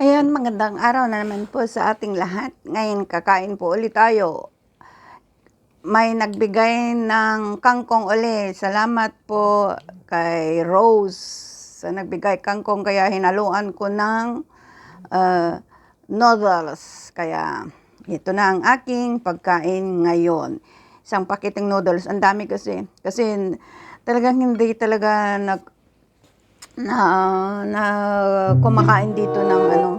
Ayan, magandang araw na naman po sa ating lahat. Ngayon, kakain po ulit tayo. May nagbigay ng kangkong uli. Salamat po kay Rose sa nagbigay kangkong kaya hinaluan ko ng uh, noodles. Kaya ito na ang aking pagkain ngayon. Isang pakiting noodles. Ang dami kasi. Kasi talagang hindi talaga nag na na kumakain dito ng ano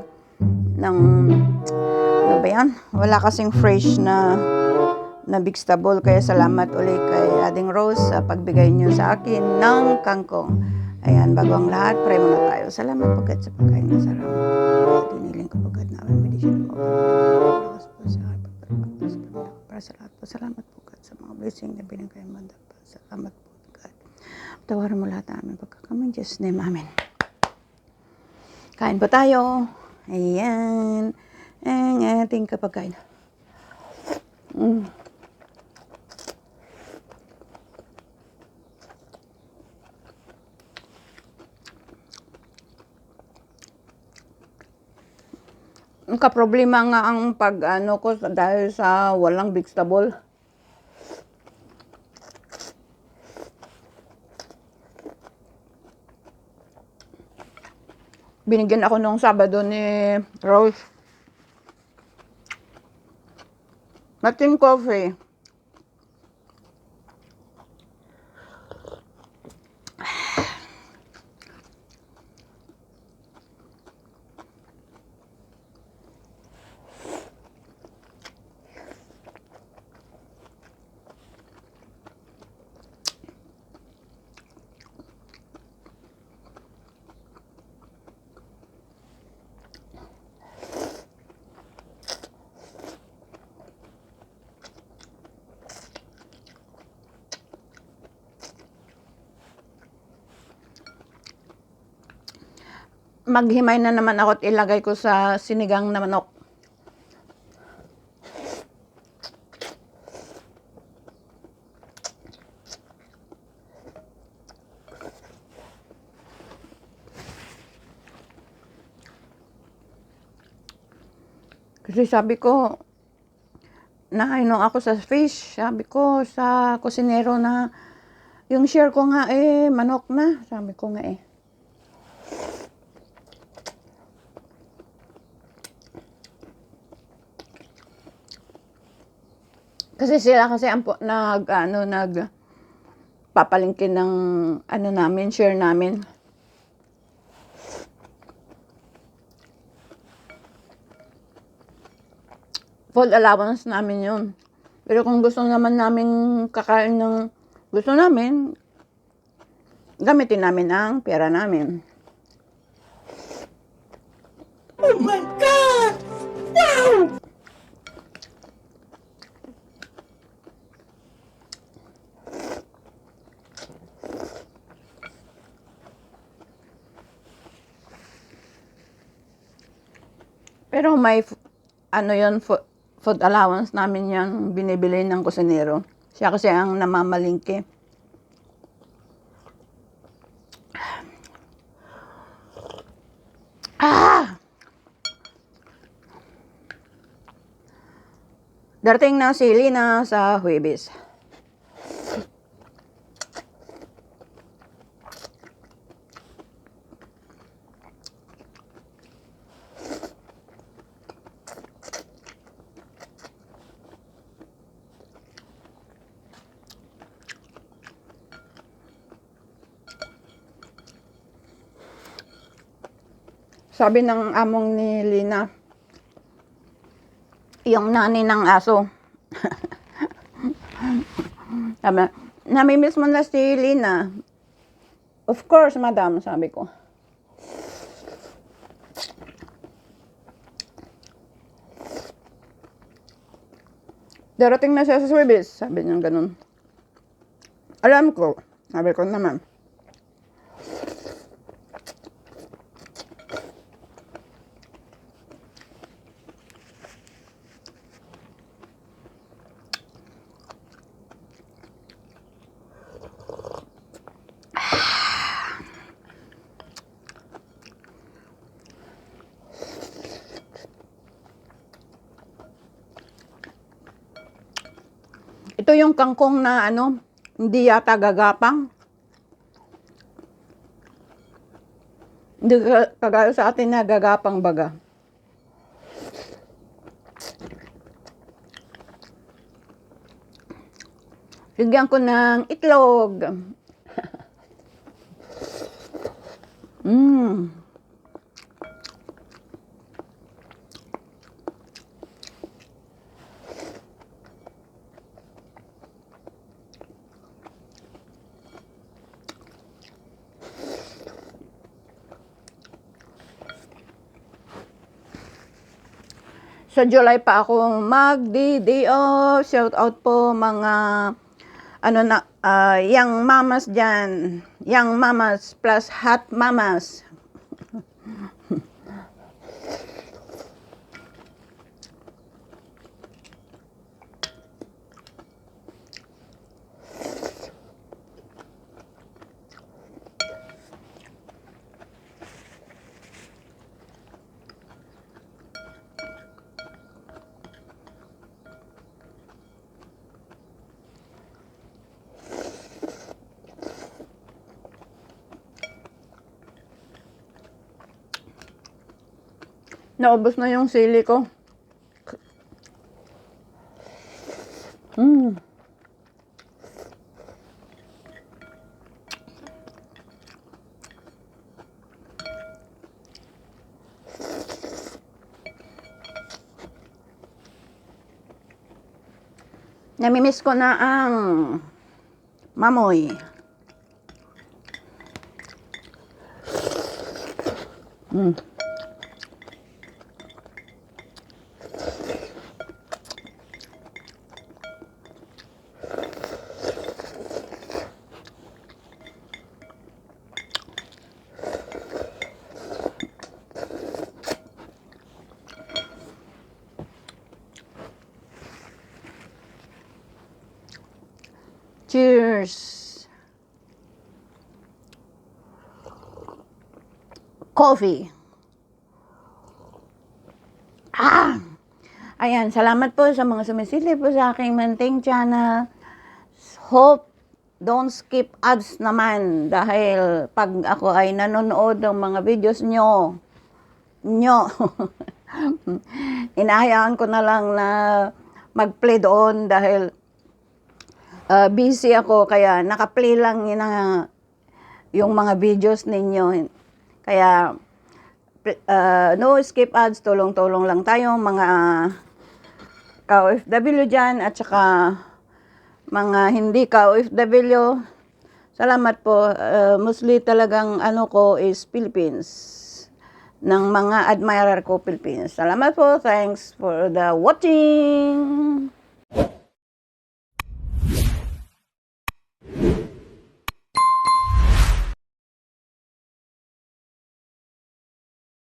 ng ano ba yan? Wala kasing fresh na na vegetable kaya salamat ulit kay Ading Rose sa pagbigay niyo sa akin ng kangkong. Ayan, bago ang lahat, pray muna tayo. Salamat po sa pagkain na sarap. Diniling ko pagkat namin medisyon po. Lakas po sa akin. Para sa lahat po. Salamat po sa mga blessing na binigay mo. Salamat po. Tawaran mo lahat namin pagkakamay. In Jesus name, Amen. Kain po tayo. Ayan. Ang ating kapagkain. Mm. Ang kaproblema nga ang pag ano ko dahil sa walang vegetable. Binigyan ako nung Sabado ni Rose. Matin coffee. Maghimay na naman ako at ilagay ko sa sinigang na manok. Kasi sabi ko, naano ako sa fish. Sabi ko sa kusinero na, yung share ko nga eh, manok na. Sabi ko nga eh. Kasi sila kasi ang nag ano nag papalingkin ng ano namin, share namin. Full allowance namin yun. Pero kung gusto naman namin kakain ng gusto namin, gamitin namin ang pera namin. Pero may ano yon food, food allowance namin yan binibili ng kusinero. Siya kasi ang namamalingki. Ah! Darating na si Lina sa Huwebes. Sabi ng among ni Lina, yung nani ng aso. sabi, namimiss mo na si Lina. Of course, madam, sabi ko. Darating na siya sa service, sabi niya ganun. Alam ko, sabi ko naman. Ito yung kangkong na ano, hindi yata gagapang. Hindi ka- kagaya sa atin na gagapang baga. Bigyan ko ng itlog. Mmm. Sa July pa ako magdi-DO. Shout out po mga ano na ah, young mamas diyan. Young mamas plus hot mamas. Naubos na yung sili ko. Mm. Namimiss ko na ang mamoy. Mm. Cheers. Coffee. Ah! Ayan, salamat po sa mga sumisilip po sa aking Manting channel. Hope don't skip ads naman dahil pag ako ay nanonood ng mga videos nyo, nyo, inahayaan ko na lang na mag-play doon dahil uh, busy ako kaya naka-play lang yun ang- yung mga videos ninyo. Kaya uh, no skip ads, tulong-tulong lang tayo mga ka-OFW dyan at saka mga hindi ka-OFW. Salamat po. Uh, mostly talagang ano ko is Philippines ng mga admirer ko Philippines. Salamat po. Thanks for the watching.